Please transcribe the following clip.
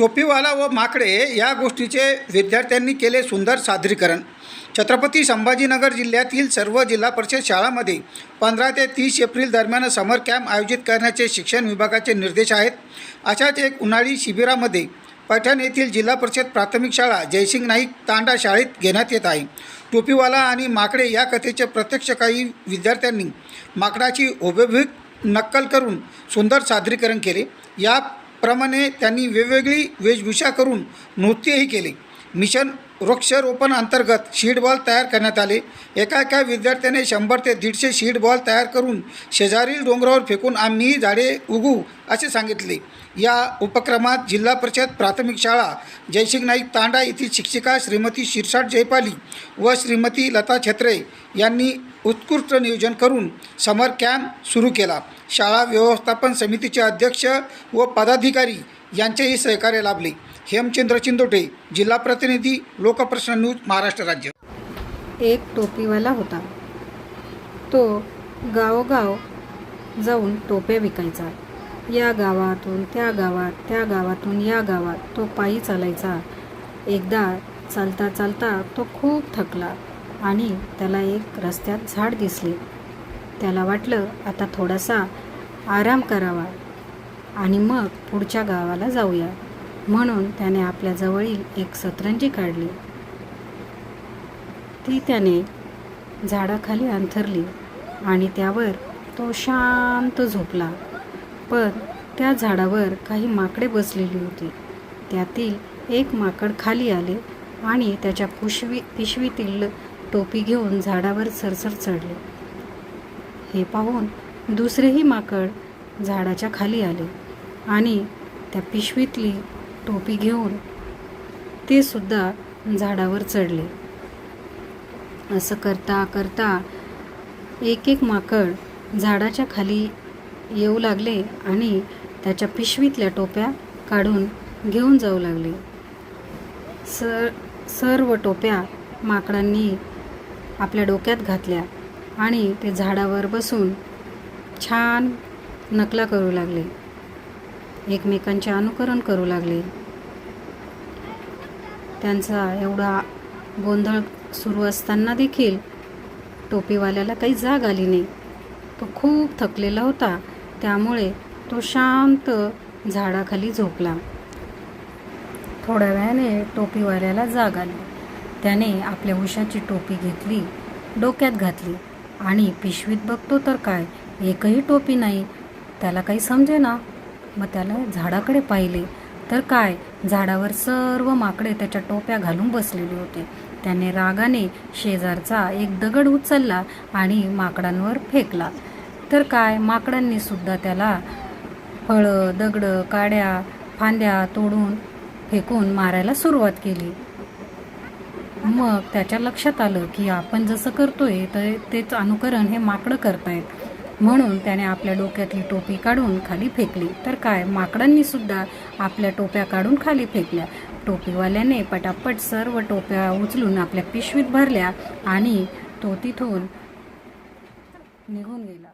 टोपीवाला व माकडे या गोष्टीचे विद्यार्थ्यांनी केले सुंदर सादरीकरण. छत्रपती संभाजीनगर जिल्ह्यातील सर्व जिल्हा परिषद शाळांमध्ये पंधरा ते तीस एप्रिल दरम्यान समर कॅम्प आयोजित करण्याचे शिक्षण विभागाचे निर्देश आहेत. अशाच एक उन्हाळी शिबिरामध्ये पैठण येथील जिल्हा परिषद प्राथमिक शाळा जयसिंग नाईक तांडा शाळेत घेण्यात येत आहे. टोपीवाला आणि माकडे या कथेचे प्रत्यक्ष काही विद्यार्थ्यांनी माकडाची ओबेभिक नक्कल करून सुंदर सादरीकरण केले. या प्रमाणे त्यांनी वेगवेगळी वेशभूषा करून नृत्यही केले. मिशन वृक्षारोपण अंतर्गत शीड बॉल तयार करण्यात आले. एका एका विद्यार्थ्याने शंभर ते दीडशे शीड बॉल तयार करून शेजारील डोंगरावर फेकून आम्ही झाडे उगू असे सांगितले. या उपक्रमात जिल्हा परिषद प्राथमिक शाळा जयसिंग नाईक तांडा येथील शिक्षिका श्रीमती शिरसाट जयपाली व श्रीमती लता छत्रे यांनी उत्कृष्ट नियोजन करून समर कॅम्प सुरू केला. शाळा व्यवस्थापन समितीचे अध्यक्ष व पदाधिकारी यांचेही सहकार्य लाभले. हेमचंद्र चिंदोटे जिल्हा प्रतिनिधी लोकप्रश्न न्यूज महाराष्ट्र राज्य. एक टोपीवाला होता. तो गावोगाव जाऊन टोप्या विकायचा. या गावातून त्या गावात त्या गावातून या गावात तो पायी चालायचा. एकदा चालता चालता तो खूप थकला आणि त्याला एक रस्त्यात झाड दिसले. त्याला वाटलं आता थोडासा आराम करावा आणि मग पुढच्या गावाला जाऊया. म्हणून त्याने आपल्या जवळील एक सतरंजी काढली. ती त्याने झाडाखाली अंथरली आणि त्यावर तो शांत झोपला. पण त्या झाडावर काही माकडे बसलेली होती. त्यातील एक माकड खाली आले आणि त्याच्या पिशवी पिशवीतील टोपी घेऊन झाडावर सरसर चढले. हे पाहून दुसरेही माकड झाडाच्या खाली आले आणि त्या पिशवीतली टोपी घेऊन ते सुद्धा झाडावर चढले. असं करता करता एक एक माकड झाडाच्या खाली येऊ लागले आणि त्याच्या पिशवीतल्या टोप्या काढून घेऊन जाऊ लागले. सर सर्व टोप्या माकडांनी आपल्या डोक्यात घातल्या आणि ते झाडावर बसून छान नकला करू लागले. एकमेकांचे अनुकरण करू लागले. त्यांचा एवढा गोंधळ सुरू असताना देखील टोपीवाल्याला काही जाग आली नाही. तो खूप थकलेला होता. त्यामुळे तो शांत झाडाखाली झोपला. थोड्या वेळाने टोपीवाल्याला जाग आली. त्याने आपल्या उशाची टोपी घेतली डोक्यात घातली आणि पिशवीत बघतो तर काय एकही टोपी नाही. त्याला काही समजे ना मग त्याला झाडाकडे पाहिले तर काय? झाडावर सर्व माकडे त्याच्या टोप्या घालून बसलेले होते. त्याने रागाने शेजारचा एक दगड उचलला आणि माकडांवर फेकला. तर काय माकडांनी सुद्धा त्याला फळं दगडं काड्या फांद्या तोडून फेकून मारायला सुरुवात केली. मग त्याच्या लक्षात आलं की आपण जसं करतोय तर तेच अनुकरण हे माकडं करतायत. म्हणून त्याने आपल्या डोक्यातली टोपी काढून खाली फेकली. तर काय माकडांनी सुद्धा आपल्या टोप्या काढून खाली फेकल्या. टोपीवाल्याने पटापट सर्व टोप्या उचलून आपल्या पिशवीत भरल्या आणि तो तिथून निघून गेला.